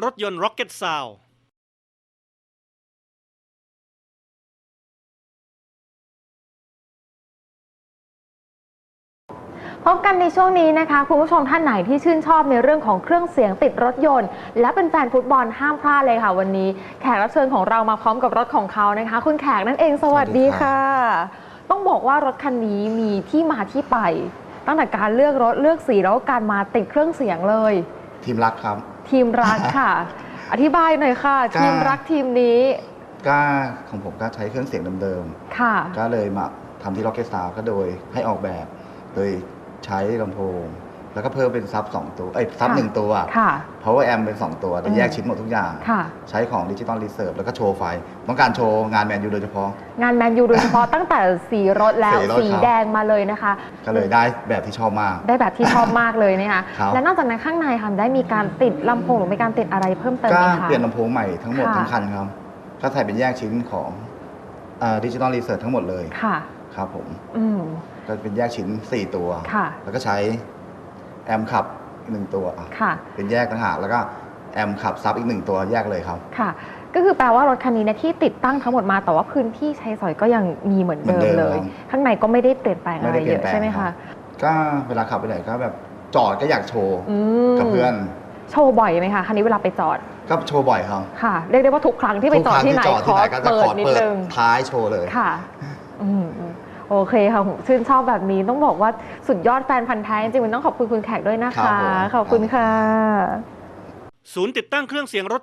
รถยนต์ Rocket Sound พบกันในช่วงนี้นะคะ คุณผู้ชมท่านไหนที่ชื่นชอบในเรื่องของเครื่องเสียงติดรถยนต์ และเป็นแฟนฟุตบอลห้ามพลาดเลยค่ะวันนี้ แขกรับเชิญของเรามาพร้อมกับรถของเขานะคะ คุณแขกนั่นเองสวัสดีสวัสดีครัค่ะ ต้องบอกว่ารถคันนี้มีที่มาที่ไป ตั้งแต่การเลือกรถเลือกสีแล้วก็การมาติดเครื่องเสียงเลย ทีมรักครับ ทีมรักค่ะ อธิบายหน่อยค่ะ ก็ ทีมรักทีมนี้ก็ของผมก็ใช้เครื่องเสียงเดิมค่ะ ๆ ก็เลยมาทำที่ Rocket Sound ก็โดยให้ออกแบบ โดยใช้ลำโพง แล้วก็เพิ่มเป็นซับสองตัวเอ้ยซับค่ะหนึ่งตัว ค่ะ power amp เป็น 2 ตัวแต่อืมแยกชิ้นหมดทุกอย่าง ค่ะ ใช้ของดิจิตอลรีเซิร์ฟแล้วก็โชว์ไฟ ต้องการโชว์งานแมนยูโดยเฉพาะ งานแมนยูโดยเฉพาะ ตั้งแต่สีรถแล้วสีรถสีครับแดงมาเลยนะคะ ก็เลยได้แบบที่ชอบมาก ได้แบบที่ชอบมากเลยนะคะ ครับ และนอกจากนั้นข้างในค่ะได้มีการติดลำโพงหรือมีการติดอะไรเพิ่มเติมก็ไหมคะ เปลี่ยนลำโพงใหม่ทั้งหมดค่ะ ทั้งคันครับ ก็ใส่เป็นแยกชิ้นของดิจิตอลรีเซิร์ฟทั้งหมดเลยค่ะ ครับผม อืม ก็เป็นแยกชิ้น 4 ตัว ค่ะ แล้วก็ใช้ แอมขับอีกหนึ่งตัวอะค่ะ เป็นแยกต่างหากแล้วก็แอมขับซับอีกหนึ่งตัวแยกเลยครับ ค่ะ ก็คือแปลว่ารถคันนี้เนยที่ติดตั้งทั้งหมดมาแต่ว่าพื้นที่ใช้สอยก็ยังมีเหมือนเดิมเหมือนเดิมเลย ครับ ข้างในก็ไม่ได้เปลี่ยนแปลงอะไรไม่ได้เปเยลี่ยนอะแปลงใช่ไหมครัคะบก็เวลาขับไปไหนก็แบบจอดก็อยากโชว์อืมกับเพื่อนโชว์บ่อยไหมคะคันนี้เวลาไปจอดก็โชว์บ่อยครับค่ะ เรียกได้ว่าทุกครั้งที่ไปจอดที่ไหนทุกครั้งที่จอดที่ไหนก็จะเปิขดอนิดเปิดนึงท้ายโชว์เลย ค่ะ อืม โอเคค่ะผมชื่นชอบแบบนี้ต้องบอกว่าสุดยอดแฟนพันธ์แท้จริงๆมันต้องขอบคุณคุณแขกด้วยนะครัคะบผมขอบคุณค่ะ ศูนย์ติดตั้งเครื่องเสียงรถ